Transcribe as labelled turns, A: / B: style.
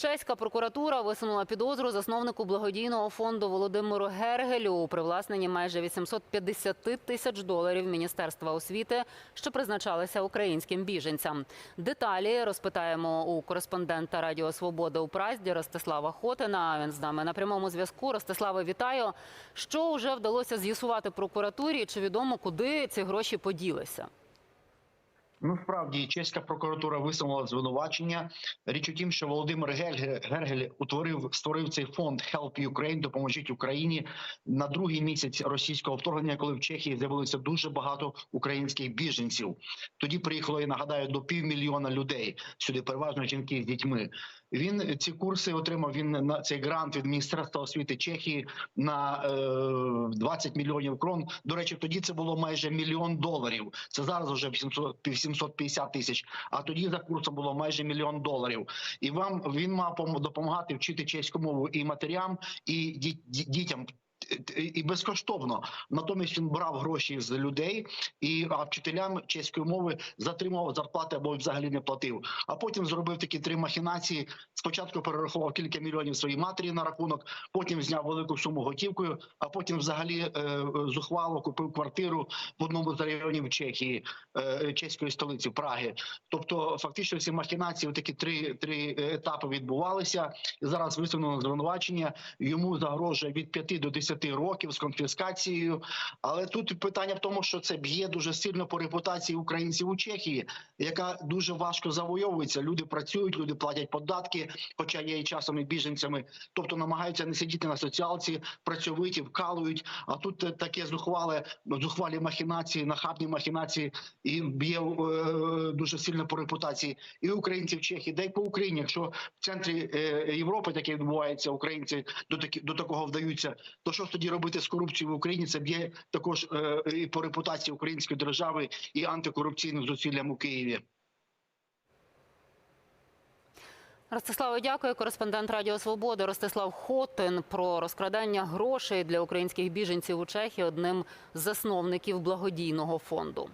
A: Чеська прокуратура висунула підозру засновнику благодійного фонду Володимиру Гергелю у привласненні майже 850 тисяч доларів Міністерства освіти, що призначалися українським біженцям. Деталі розпитаємо у кореспондента Радіо Свобода у Празді Ростислава Хотина. Він з нами на прямому зв'язку. Ростиславе, вітаю. Що вже вдалося з'ясувати прокуратурі? Чи відомо, куди ці гроші поділися?
B: Ну, справді чеська прокуратура висунула звинувачення. Річ у тім, що Володимир Гергель, Гергель утворив створив цей фонд Help Ukraine, допоможіть Україні на другий місяць російського вторгнення, коли в Чехії з'явилося дуже багато українських біженців. Тоді приїхало, я нагадаю, до півмільйона людей сюди, переважно жінки з дітьми. Він ці курси отримав. Він на цей грант від міністерства освіти Чехії на е, 20 мільйонів крон. До речі, тоді це було майже мільйон доларів. Це зараз вже 800, 750 тисяч. А тоді за курсом було майже мільйон доларів. І вам він мав допомагати вчити чеську мову і матерям, і ді- ді- дітям. І- безкоштовно натомість він брав гроші з людей, і а вчителям чеської мови затримував зарплати або взагалі не платив. А потім зробив такі три махінації. Спочатку перерахував кілька мільйонів своїй матері на рахунок, потім зняв велику суму готівкою, а потім взагалі е, зухвало купив квартиру в одному з районів Чехії, е, чеської столиці Праги. Тобто, фактично, ці махінації, такі три, три етапи відбувалися. І зараз висунено звинувачення. Йому загрожує від 5 до 10 років з конфіскацією. Але тут питання в тому, що це б'є дуже сильно по репутації українців у Чехії, яка дуже важко завойовується. Люди працюють, люди платять податки, хоча є і часом і біженцями. Тобто намагаються не сидіти на соціалці, працьовиті, вкалують. А тут е, таке зухвале, зухвалі махінації, нахабні махінації, і б'є е, дуже сильно по репутації і українців Чехії, да й по Україні. Якщо в центрі е, Європи таке відбувається, українці до такі до такого вдаються, то що тоді робити з корупцією в Україні? Це б'є також е, і по репутації української держави і антикорупційним зусиллям у Києві.
A: Ростиславе, дякую. Кореспондент Радіо Свобода Ростислав Хотин про розкрадання грошей для українських біженців у Чехії одним з засновників благодійного фонду.